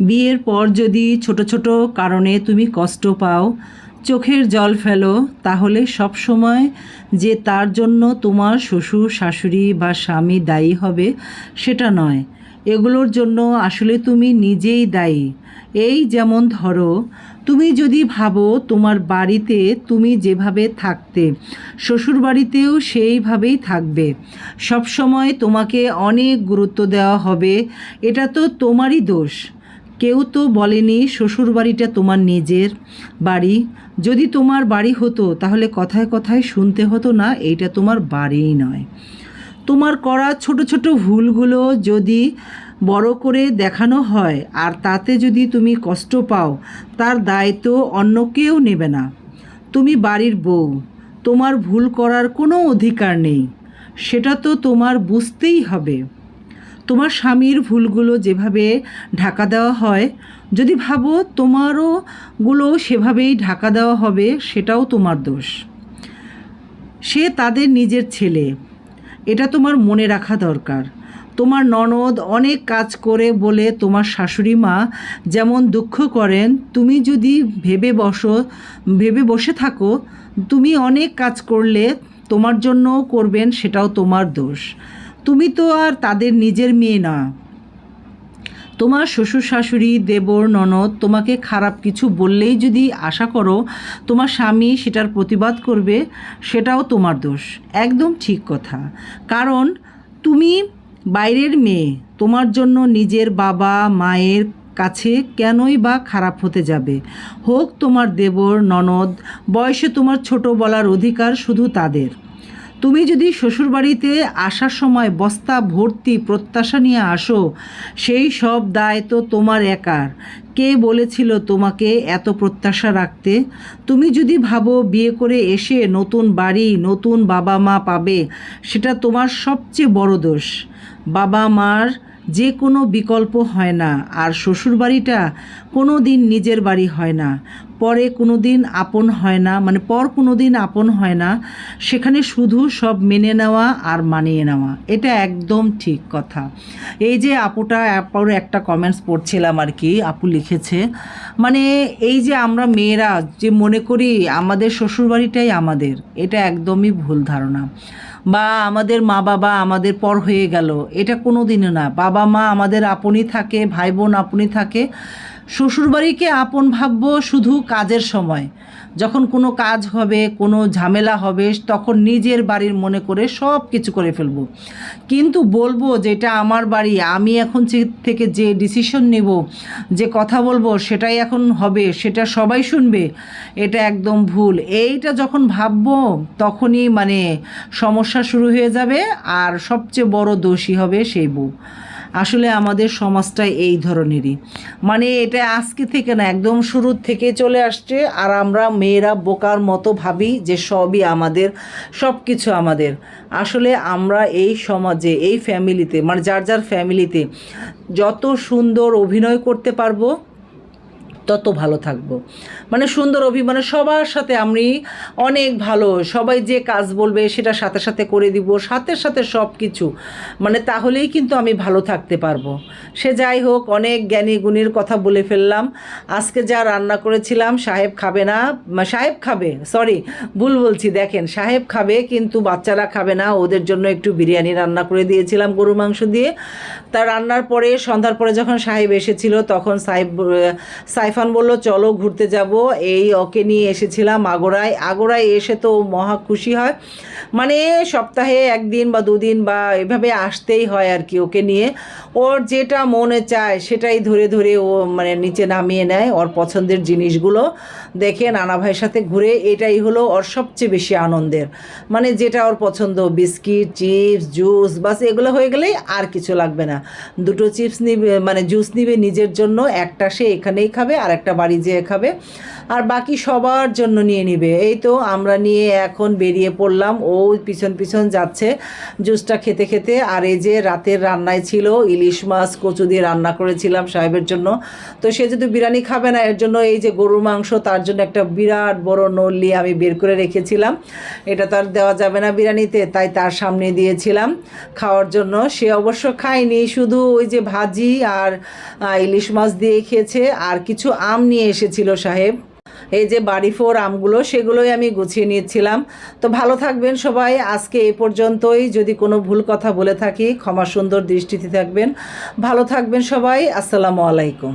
বিয়ের পর যদি ছোট ছোট কারণে তুমি কষ্ট পাও, চোখের জল ফেলো, তাহলে সব সময় যে তার জন্য তোমার শ্বশুর, শাশুড়ি বা স্বামী দায়ী হবে সেটা নয়। এগুলোর জন্য আসলে তুমি নিজেই দায়ী। এই যেমন ধরো, তুমি যদি ভাবো তোমার বাড়িতে তুমি যেভাবে থাকতে শ্বশুর বাড়িতেও সেইভাবেই থাকবে। সব সময় তোমাকে অনেক গুরুত্ব দেওয়া হবে, এটা তো তোমারই দোষ। কেউ তো বলেনি শ্বশুর বাড়িটা তোমার নিজের বাড়ি। যদি তোমার বাড়ি হতো, তাহলে কথায় কথায় শুনতে হতো না, এইটা তোমার বাড়িই নয়। তোমার করা ছোট ছোট ভুলগুলো যদি বড় করে দেখানো হয়, আর তাতে যদি তুমি কষ্ট পাও, তার দায়িত্ব অন্য কেউ নেবে না। তুমি বাড়ির বউ, তোমার ভুল করার কোনো অধিকার নেই। সেটা তো তোমার বুঝতেই হবে। তোমার স্বামীর ভুলগুলো যেভাবে ঢাকা দেওয়া হয়, যদি ভাবো তোমারও গুলো সেভাবেই ঢাকা দেওয়া হবে, সেটাও তোমার দোষ। সে তাদের নিজের ছেলে। এটা তোমার মনে রাখা দরকার। তোমার ননদ অনেক কাজ করে বলে তোমার শাশুড়ি মা যেমন দুঃখ করেন, তুমি যদি ভেবে বসো, ভেবে বসে থাকো, তুমি অনেক কাজ করলে তোমার জন্যও করবেন, সেটাও তোমার দোষ। তুমি তো আর তাদের নিজের মেয়ে না। তোমার শ্বশুর শাশুড়ি, দেবর, ননদ তোমাকে খারাপ কিছু বললেই যদি আশা করো তোমার স্বামী সেটার প্রতিবাদ করবে, সেটাও তোমার দোষ। একদম ঠিক কথা। কারণ তুমি বাইরের মেয়ে, তোমার জন্য নিজের বাবা, মায়ের কাছে কেনই বা খারাপ হতে যাবে? হোক তোমার দেবর, ননদ, বয়সে তোমার ছোট বলার অধিকার শুধু তাদের। তুমি যদি শ্বশুরবাড়িতে আসার সময় বস্তা, ভর্তি, প্রত্যাশা নিয়ে আসো, সেই সব দায় তো তোমার একার। কে বলেছিল তোমাকে এত প্রত্যাশা রাখতে? তুমি যদি ভাবো বিয়ে করে এসে নতুন বাড়ি, নতুন বাবা মা পাবে, সেটা তোমার সবচেয়ে বড় দোষ। বাবা মার যে কোনো বিকল্প হয় না, আর শ্বশুরবাড়িটা কোনো দিন নিজের বাড়ি হয় না। পরে কোনো দিন আপন হয় না মানে পর কোনো দিন আপন হয় না, সেখানে শুধু সব মেনে নেওয়া আর মানিয়ে নেওয়া। এটা একদম ঠিক কথা। এই যে আপুটা, আপুর একটা কমেন্টস পড়ছিলাম আর কি, আপু লিখেছে মানে এই যে আমরা মেয়েরা যে মনে করি আমাদের শ্বশুরবাড়িটাই আমাদের, এটা একদমই ভুল ধারণা। বা আমাদের মা বাবা আমাদের পর হয়ে গেল, এটা কোনো দিনও না। বাবা মা আমাদের আপনই থাকে, ভাই বোন আপনই থাকে শ্বশুরবাড়িকে আপন ভাববো শুধু কাজের সময়। যখন কোনো কাজ হবে, কোনো ঝামেলা হবে, তখন নিজের বাড়ির মনে করে সব কিছু করে ফেলব। কিন্তু বলব যে এটা আমার বাড়ি, আমি এখন থেকে যে ডিসিশন নেব, যে কথা বলব সেটাই এখন হবে, সেটা সবাই শুনবে, এটা একদম ভুল। এইটা যখন ভাববো তখনই মানে সমস্যা শুরু হয়ে যাবে আর সবচেয়ে বড় দোষী হবে সেই বউ। আসলে আমাদের সমাজটা এই ধরনেরই। মানে এটা আজকে থেকে না, একদম শুরুর থেকে চলে আসছে আর আমরা মেয়েরা বোকার মতো ভাবি যে সবই আমাদের সব কিছু আমাদের। আসলে আমরা এই সমাজে, এই ফ্যামিলিতে মানে যার যার ফ্যামিলিতে যত সুন্দর অভিনয় করতে পারব তত ভালো থাকব। মানে সুন্দর অভিমানে সবার সাথে আমি অনেক ভালো, সবাই যে কাজ বলবে সেটা সাথে সাথে করে দিব, সাথে সাথে সব কিছু মানে তাহলেই কিন্তু আমি ভালো থাকতে পারব। সে যাই হোক, অনেক জ্ঞানী গুণীর কথা বলে ফেললাম। আজকে যা রান্না করেছিলাম, সাহেব খাবে না সাহেব খাবে সরি ভুল বলছি, দেখেন, সাহেব খাবে কিন্তু বাচ্চারা খাবে না, ওদের জন্য একটু বিরিয়ানি রান্না করে দিয়েছিলাম গরু মাংস দিয়ে। তা রান্নার পরে, সন্ধ্যার পরে যখন সাহেব এসেছিল, তখন সাহেব ব- সাইফান বলল, চলো ঘুরতে যাব। এই ওকে নিয়ে এসেছিলাম আগোড়ায়। আগোড়ায় এসে তো মহা খুশি হয়। মানে সপ্তাহে একদিন বা দুদিন বা এভাবে আসতেই হয় আর কি ওকে নিয়ে। ওর যেটা মনে চায় সেটাই ধরে ধরে ও মানে নিচে নামিয়ে নেয় ওর পছন্দের জিনিসগুলো। দেখে নানা ভাইয়ের সাথে ঘুরে এটাই হলো ওর সবচেয়ে বেশি আনন্দের। মানে যেটা ওর পছন্দ, বিস্কিট, চিপস, জুস, বাস এগুলো হয়ে গেলেই আর কিছু লাগবে না। দুটো চিপস নিবে মানে জুস নিবে নিজের জন্য, একটা সে এখানেই খাবে আর আর একটা বাড়ি যেয়ে খাবে। আর বাকি সবার জন্য নিয়ে নিবে। এই তো আমরা নিয়ে এখন বেরিয়ে পড়লাম। ও পিছন পিছন যাচ্ছে জুসটা খেতে খেতে। আর এই যে রাতের রান্নায় ছিল ইলিশ মাছ, কচু দিয়ে রান্না করেছিলাম সাহেবের জন্য। তো সে যদি বিরিয়ানি খাবে না, এর জন্য এই যে গরুর মাংস, তার জন্য একটা বিরাট বড় নল্লি আমি বের করে রেখেছিলাম। এটা তো আর দেওয়া যাবে না বিরিয়ানিতে, তাই তার সামনে দিয়েছিলাম খাওয়ার জন্য। সে অবশ্য খায়নি, শুধু ওই যে ভাজি আর ইলিশ মাছ দিয়ে খেয়েছে। আর কিছু আম নিয়ে এসেছিল সাহেব। এই যে বাড়ি ফোর আমগুলো, সেগুলোই আমি গুছিয়ে নিয়েছিলাম। তো ভালো থাকবেন সবাই। আজকে এ পর্যন্তই। যদি কোনো ভুল কথা বলে থাকি, ক্ষমা সুন্দর দৃষ্টিতে থাকবেন। ভালো থাকবেন সবাই। আসসালামু আলাইকুম।